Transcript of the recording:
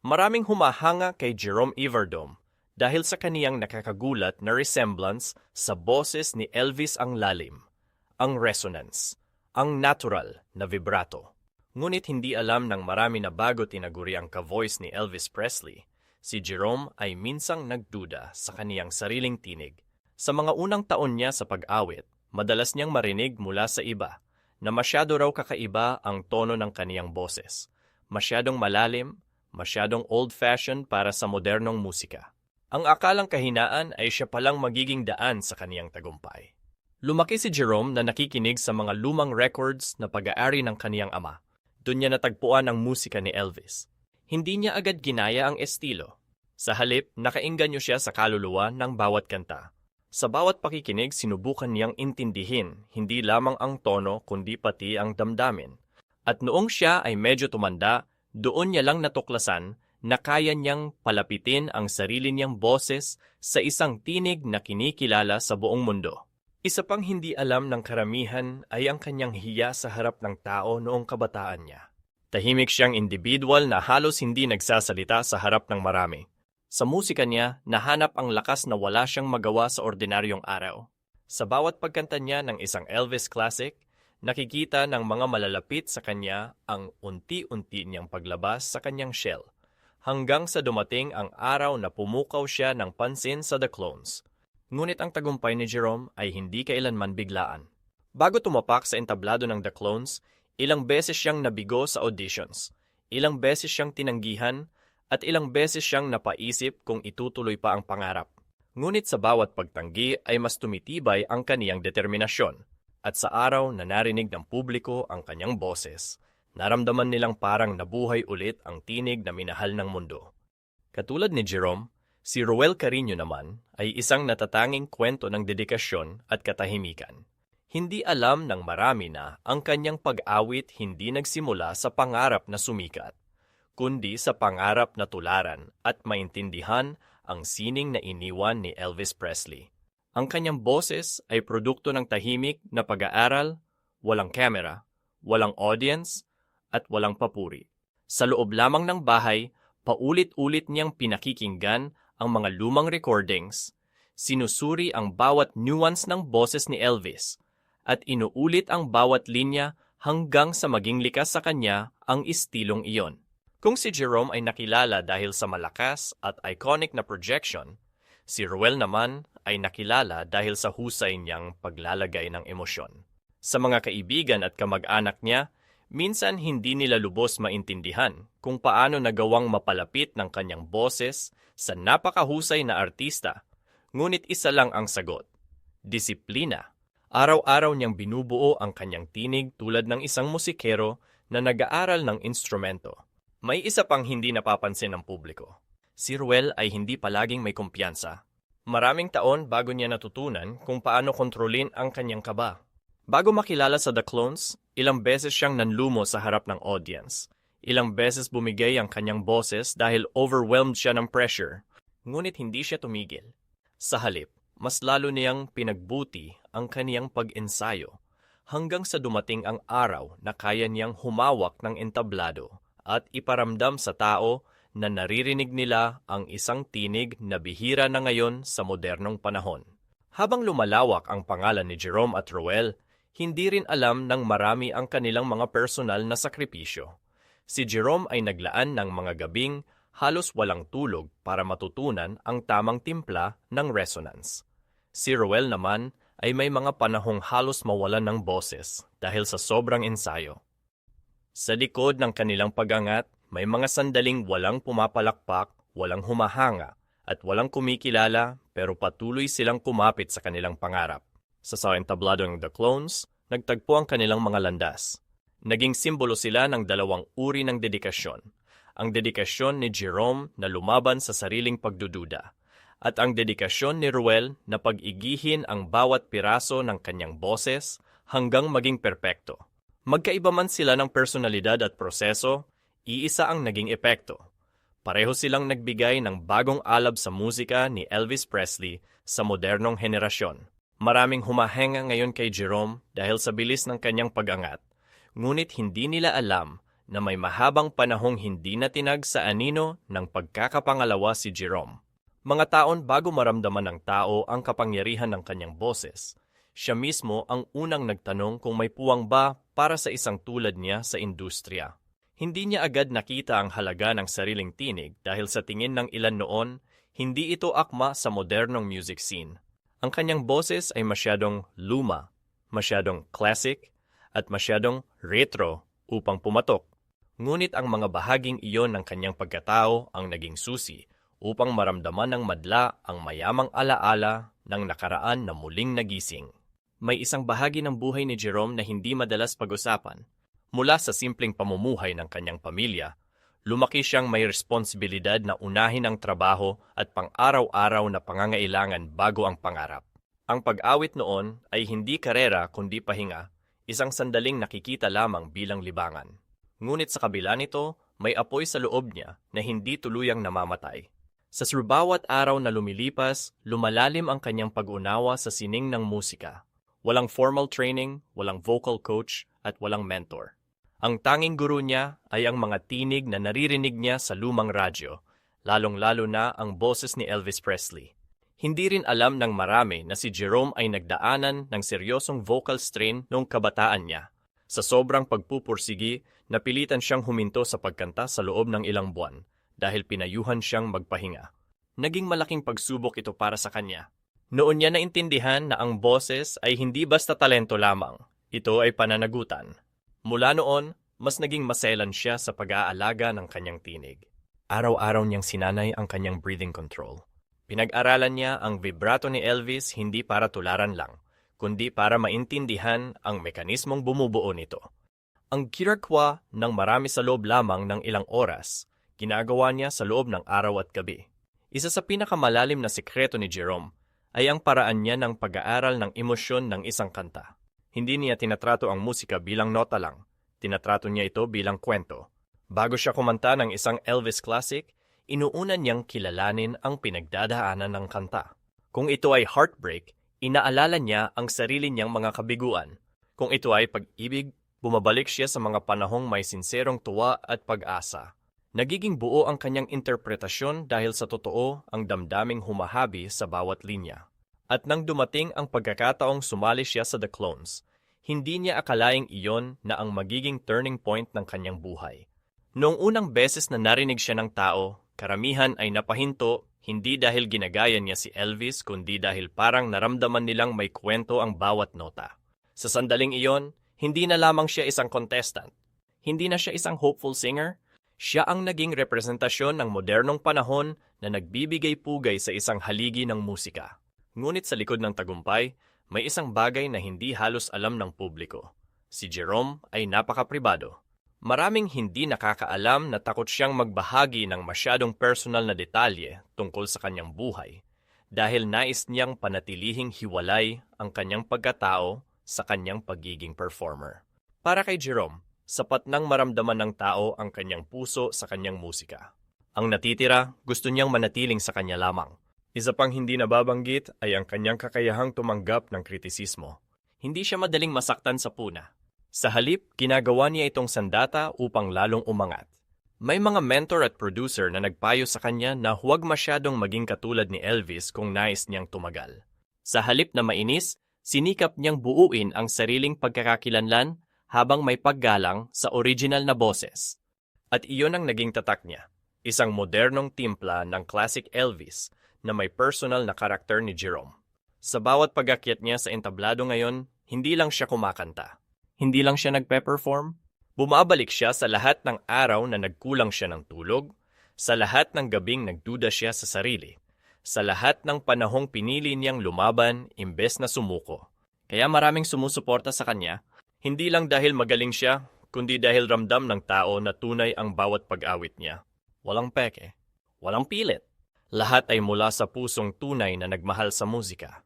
Maraming humahanga kay Jerome Everdome dahil sa kaniyang nakakagulat na resemblance sa boses ni Elvis ang lalim, ang resonance, ang natural na vibrato. Ngunit hindi alam ng marami na bago tinaguri ang ka-voice ni Elvis Presley, si Jerome ay minsang nagduda sa kaniyang sariling tinig. Sa mga unang taon niya sa pag-awit, madalas niyang marinig mula sa iba na masyado raw kakaiba ang tono ng kaniyang boses. Masyadong malalim, masyadong old-fashioned para sa modernong musika. Ang akalang kahinaan ay siya palang magiging daan sa kaniyang tagumpay. Lumaki si Jerome na nakikinig sa mga lumang records na pag-aari ng kaniyang ama. Doon niya natagpuan ang musika ni Elvis. Hindi niya agad ginaya ang estilo. Sa halip, nakainganyo siya sa kaluluwa ng bawat kanta. Sa bawat pakikinig, sinubukan niyang intindihin hindi lamang ang tono kundi pati ang damdamin. At noong siya ay medyo tumanda, doon niya lang natuklasan na kaya niyang palapitin ang sarili niyang boses sa isang tinig na kinikilala sa buong mundo. Isa pang hindi alam ng karamihan ay ang kanyang hiya sa harap ng tao noong kabataan niya. Tahimik siyang individual na halos hindi nagsasalita sa harap ng marami. Sa musika niya, nahanap ang lakas na wala siyang magawa sa ordinaryong araw. Sa bawat pagkanta niya ng isang Elvis classic, nakikita ng mga malalapit sa kanya ang unti-unti niyang paglabas sa kanyang shell, hanggang sa dumating ang araw na pumukaw siya ng pansin sa The Clones. Ngunit ang tagumpay ni Jerome ay hindi kailanman biglaan. Bago tumapak sa entablado ng The Clones, ilang beses siyang nabigo sa auditions, ilang beses siyang tinanggihan, at ilang beses siyang napaisip kung itutuloy pa ang pangarap. Ngunit sa bawat pagtanggi ay mas tumitibay ang kaniyang determinasyon. At sa araw na narinig ng publiko ang kanyang boses, naramdaman nilang parang nabuhay ulit ang tinig na minahal ng mundo. Katulad ni Jerome, si Roel Carino naman ay isang natatanging kwento ng dedikasyon at katahimikan. Hindi alam ng marami na ang kanyang pag-awit hindi nagsimula sa pangarap na sumikat, kundi sa pangarap na tularan at maintindihan ang sining na iniwan ni Elvis Presley. Ang kanyang boses ay produkto ng tahimik na pag-aaral, walang camera, walang audience, at walang papuri. Sa loob lamang ng bahay, paulit-ulit niyang pinakikinggan ang mga lumang recordings, sinusuri ang bawat nuance ng boses ni Elvis, at inuulit ang bawat linya hanggang sa maging likas sa kanya ang istilong iyon. Kung si Jerome ay nakilala dahil sa malakas at iconic na projection, si Ruel naman ay nakilala dahil sa husay niyang paglalagay ng emosyon. Sa mga kaibigan at kamag-anak niya, minsan hindi nila lubos maintindihan kung paano nagawang mapalapit ng kanyang boses sa napakahusay na artista. Ngunit isa lang ang sagot, disiplina. Araw-araw niyang binubuo ang kanyang tinig tulad ng isang musikero na nag-aaral ng instrumento. May isa pang hindi napapansin ng publiko. Si Ruel ay hindi palaging may kumpiyansa Maraming taon bago niya natutunan kung paano kontrolin ang kanyang kaba. Bago makilala sa The Clones, ilang beses siyang nanlumo sa harap ng audience. Ilang beses bumigay ang kanyang boses dahil overwhelmed siya ng pressure. Ngunit hindi siya tumigil. Sa halip, mas lalo niyang pinagbuti ang kaniyang pag-ensayo hanggang sa dumating ang araw na kaya niyang humawak ng entablado at iparamdam sa tao na naririnig nila ang isang tinig na bihira na ngayon sa modernong panahon. Habang lumalawak ang pangalan ni Jerome at Roel, hindi rin alam ng marami ang kanilang mga personal na sakripisyo. Si Jerome ay naglaan ng mga gabing halos walang tulog para matutunan ang tamang timpla ng resonance. Si Roel naman ay may mga panahong halos mawalan ng boses dahil sa sobrang ensayo. Sa likod ng kanilang pagangat, may mga sandaling walang pumapalakpak, walang humahanga, at walang kumikilala pero patuloy silang kumapit sa kanilang pangarap. Sa sa entablado ng The Clones, nagtagpo ang kanilang mga landas. Naging simbolo sila ng dalawang uri ng dedikasyon. Ang dedikasyon ni Jerome na lumaban sa sariling pagdududa at ang dedikasyon ni Ruel na pag-igihin ang bawat piraso ng kanyang boses hanggang maging perpekto. Magkaiba man sila ng personalidad at proseso, iisa ang naging epekto. Pareho silang nagbigay ng bagong alab sa musika ni Elvis Presley sa modernong henerasyon. Maraming humahenga ngayon kay Jerome dahil sa bilis ng kanyang pag-angat, ngunit hindi nila alam na may mahabang panahong hindi natinag sa anino ng pagkakapangalawa si Jerome. Mga taon bago maramdaman ng tao ang kapangyarihan ng kanyang boses, siya mismo ang unang nagtanong kung may puwang ba para sa isang tulad niya sa industriya. Hindi niya agad nakita ang halaga ng sariling tinig dahil sa tingin ng ilan noon, hindi ito akma sa modernong music scene. Ang kanyang boses ay masyadong luma, masyadong classic, at masyadong retro upang pumatok. Ngunit ang mga bahaging iyon ng kanyang pagkatao ang naging susi upang maramdaman ng madla ang mayamang alaala ng nakaraan na muling nagising. May isang bahagi ng buhay ni Jerome na hindi madalas pag-usapan. Mula sa simpleng pamumuhay ng kanyang pamilya, lumaki siyang may responsibilidad na unahin ang trabaho at pang-araw-araw na pangangailangan bago ang pangarap. Ang pag-awit noon ay hindi karera kundi pahinga, isang sandaling nakikita lamang bilang libangan. Ngunit sa kabila nito, may apoy sa loob niya na hindi tuluyang namamatay. Sa bawat araw na lumilipas, lumalalim ang kanyang pag-unawa sa sining ng musika. Walang formal training, walang vocal coach, at walang mentor. Ang tanging guru niya ay ang mga tinig na naririnig niya sa lumang radyo, lalong-lalo na ang boses ni Elvis Presley. Hindi rin alam ng marami na si Jerome ay nagdaanan ng seryosong vocal strain noong kabataan niya. Sa sobrang pagpupursigi, napilitan siyang huminto sa pagkanta sa loob ng ilang buwan dahil pinayuhan siyang magpahinga. Naging malaking pagsubok ito para sa kanya. Noon niya naintindihan na ang boses ay hindi basta talento lamang. Ito ay pananagutan. Mula noon, mas naging maselan siya sa pag-aalaga ng kanyang tinig. Araw-araw niyang sinanay ang kanyang breathing control. Pinag-aralan niya ang vibrato ni Elvis hindi para tularan lang, kundi para maintindihan ang mekanismong bumubuo nito. Ang kirakwa ng marami sa loob lamang ng ilang oras, ginagawa niya sa loob ng araw at gabi. Isa sa pinakamalalim na sikreto ni Jerome ay ang paraan niya ng pag-aaral ng emosyon ng isang kanta. Hindi niya tinatrato ang musika bilang nota lang, tinatrato niya ito bilang kwento. Bago siya kumanta ng isang Elvis classic, inuuna niyang kilalanin ang pinagdadaanan ng kanta. Kung ito ay heartbreak, inaalala niya ang sarili niyang mga kabiguan. Kung ito ay pag-ibig, bumabalik siya sa mga panahong may sinserong tuwa at pag-asa. Nagiging buo ang kanyang interpretasyon dahil sa totoo ang damdaming humahabi sa bawat linya. At nang dumating ang pagkakataong sumali siya sa The Clones, hindi niya akalaing iyon na ang magiging turning point ng kanyang buhay. Noong unang beses na narinig siya ng tao, karamihan ay napahinto hindi dahil ginagaya niya si Elvis kundi dahil parang naramdaman nilang may kwento ang bawat nota. Sa sandaling iyon, hindi na lamang siya isang contestant. Hindi na siya isang hopeful singer. Siya ang naging representasyon ng modernong panahon na nagbibigay pugay sa isang haligi ng musika. Ngunit sa likod ng tagumpay, may isang bagay na hindi halos alam ng publiko. Si Jerome ay napaka-pribado. Maraming hindi nakakaalam na takot siyang magbahagi ng masyadong personal na detalye tungkol sa kanyang buhay dahil nais niyang panatilihing hiwalay ang kanyang pagkatao sa kanyang pagiging performer. Para kay Jerome, sapat nang maramdaman ng tao ang kanyang puso sa kanyang musika. Ang natitira, gusto niyang manatiling sa kanya lamang. Isa pang hindi nababanggit ay ang kanyang kakayahang tumanggap ng kritisismo. Hindi siya madaling masaktan sa puna. Sa halip, ginagawa niya itong sandata upang lalong umangat. May mga mentor at producer na nagpayo sa kanya na huwag masyadong maging katulad ni Elvis kung nais niyang tumagal. Sa halip na mainis, sinikap niyang buuin ang sariling pagkakakilanlan habang may paggalang sa original na boses. At iyon ang naging tatak niya, isang modernong timpla ng classic Elvis na may personal na karakter ni Jerome. Sa bawat pagakyat niya sa entablado ngayon, hindi lang siya kumakanta. Hindi lang siya nagpe-perform. Bumabalik siya sa lahat ng araw na nagkulang siya ng tulog, sa lahat ng gabing nagduda siya sa sarili, sa lahat ng panahong pinili niyang lumaban imbes na sumuko. Kaya maraming sumusuporta sa kanya, hindi lang dahil magaling siya, kundi dahil ramdam ng tao na tunay ang bawat pag-awit niya. Walang peke, walang pilit. Lahat ay mula sa pusong tunay na nagmahal sa musika.